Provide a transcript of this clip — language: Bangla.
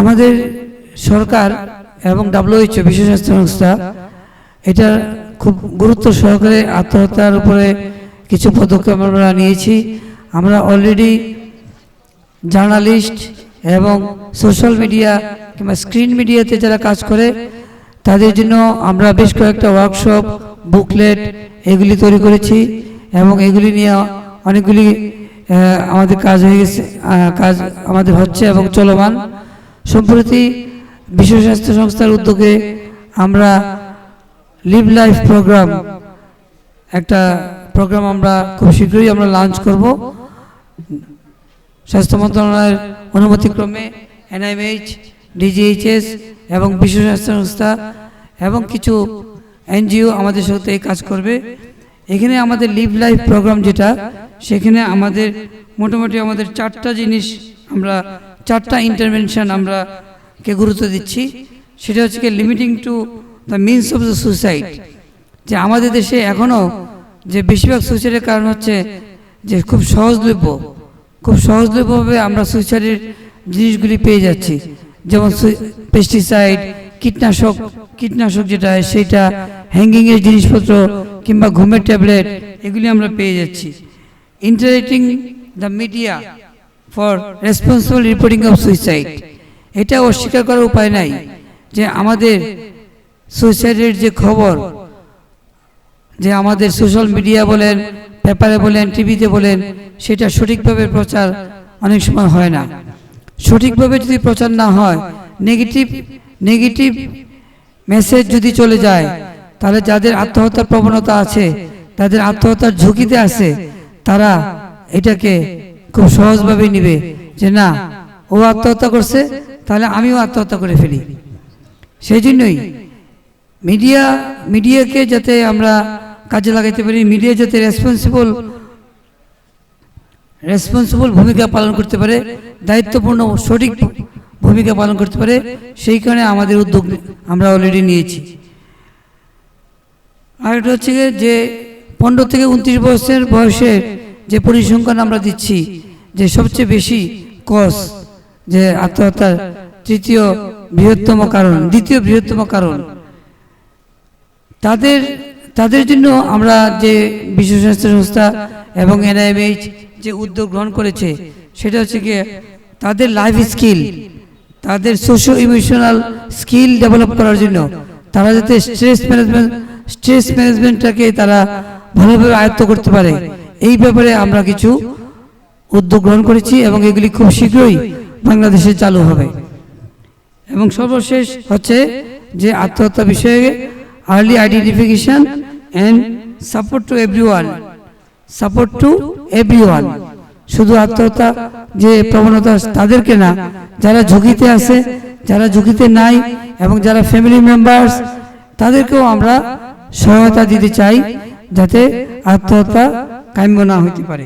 আমাদের সরকার এবং ডাব্লিউএইচও বিশ্ব স্বাস্থ্য সংস্থা এটা খুব গুরুত্ব সহকারে আত্মহত্যার উপরে কিছু পদক্ষেপ আমরা নিয়েছি। আমরা অলরেডি জার্নালিস্ট এবং সোশ্যাল মিডিয়া কিংবা স্ক্রিন মিডিয়াতে যারা কাজ করে, তাদের জন্য আমরা বেশ কয়েকটা ওয়ার্কশপ বুকলেট এগুলি তৈরি করেছি এবং এগুলি নিয়ে অনেকগুলি আমাদের কাজ হয়ে গেছে কাজ আমাদের হচ্ছে এবং চলমান। সম্প্রতি বিশ্ব স্বাস্থ্য সংস্থার উদ্যোগে আমরা লিভ লাইফ প্রোগ্রাম একটা প্রোগ্রাম আমরা খুব শীঘ্রই আমরা লঞ্চ করব। স্বাস্থ্য মন্ত্রণালয়ের অনুমতিক্রমে এনআইএমএইচ ডিজিএইচএস এবং বিশ্ব স্বাস্থ্য সংস্থা এবং কিছু এনজিও আমাদের সাথে এই কাজ করবে। এখানে আমাদের লিভ লাইফ প্রোগ্রাম যেটা, সেখানে আমাদের মোটামুটি আমাদের চারটা জিনিস আমরা চারটা ইন্টারভেনশন আমরা কে গুরুত্ব দিচ্ছি। সেটা হচ্ছে limiting to the means of the suicide যে আমাদের দেশে এখনও যে বেশিরভাগ সুইসাইডের কারণ হচ্ছে যে খুব সহজলভ্য, খুব সহজলভ্যভাবে আমরা সুইসাইডের জিনিসগুলি পেয়ে যাচ্ছি। যেমন পেস্টিসাইড কীটনাশক কীটনাশক যেটা সেটা হ্যাঙ্গিংয়ের জিনিসপত্র কিংবা ঘুমের ট্যাবলেট এগুলি আমরা পেয়ে যাচ্ছি। Interacting the media for responsible reporting of suicide এটা অস্বীকার করার উপায় নাই যে আমাদের সুইসাইডের যে খবর, যে আমাদের সোশ্যাল মিডিয়া বলেন, পেপারে বলেন, টিভিতে বলেন, সেটা সঠিকভাবে প্রচার অনেক সময় হয় না। সঠিকভাবে যদি প্রচার না হয় নেগেটিভ নেগেটিভ মেসেজ যদি চলে যায়, তাহলে যাদের আত্মহত্যার প্রবণতা আছে, তাদের আত্মহত্যার ঝুঁকিতে আছে, তারা এটাকে খুব সহজভাবে নিবে। যে না, ও আত্মহত্যা করছে, তাহলে আমিও আত্মহত্যা করে ফেলি। সেই জন্যই মিডিয়া, মিডিয়াকে যাতে আমরা কাজে লাগাইতে পারি, মিডিয়া যাতে রেসপন্সিবল রেসপন্সিবল ভূমিকা পালন করতে পারে, দায়িত্বপূর্ণ, সঠিক ভূমিকা পালন করতে পারে, সেই কারণে আমাদের উদ্যোগ আমরা অলরেডি নিয়েছি। আর এটা হচ্ছে যে পনেরো থেকে উনত্রিশ বছরের বয়সের যে পরিসংখ্যান আমরা দিচ্ছি যে সবচেয়ে বেশি কস, যে আত্মহত্যার তৃতীয় বৃহত্তম কারণ, দ্বিতীয় বৃহত্তম কারণ। তাদের তাদের জন্য আমরা যে বিশ্ব স্বাস্থ্য সংস্থা এবং এনআইএমএইচ যে উদ্যোগ গ্রহণ করেছে, সেটা হচ্ছে গিয়ে তাদের লাইফ স্কিল তাদের সোশ্യോ ইমোশনাল স্কিল ডেভেলপ করার জন্য তারা যাতে স্ট্রেস ম্যানেজমেন্ট স্ট্রেস ম্যানেজমেন্টটাকে তারা ভালোভাবে আয়ত্ত করতে পারে। এই ব্যাপারে আমরা কিছু উদ্যোগ গ্রহণ করেছি এবং এগুলি খুব শীঘ্রই বাংলাদেশে চালু হবে। এবং সর্বশেষ হচ্ছে যে আত্মহত্যা বিষয়ে early identification and support to everyone support to everyone শুধু আত্মহত্যা যে প্রবণতা তাদেরকে না, যারা ঝুঁকিতে আছে, যারা ঝুঁকিতে নাই এবং যারা ফ্যামিলি মেম্বার্স তাদেরকেও আমরা সহায়তা দিতে চাই যাতে আত্মহত্যা কাম্য না হতে পারে।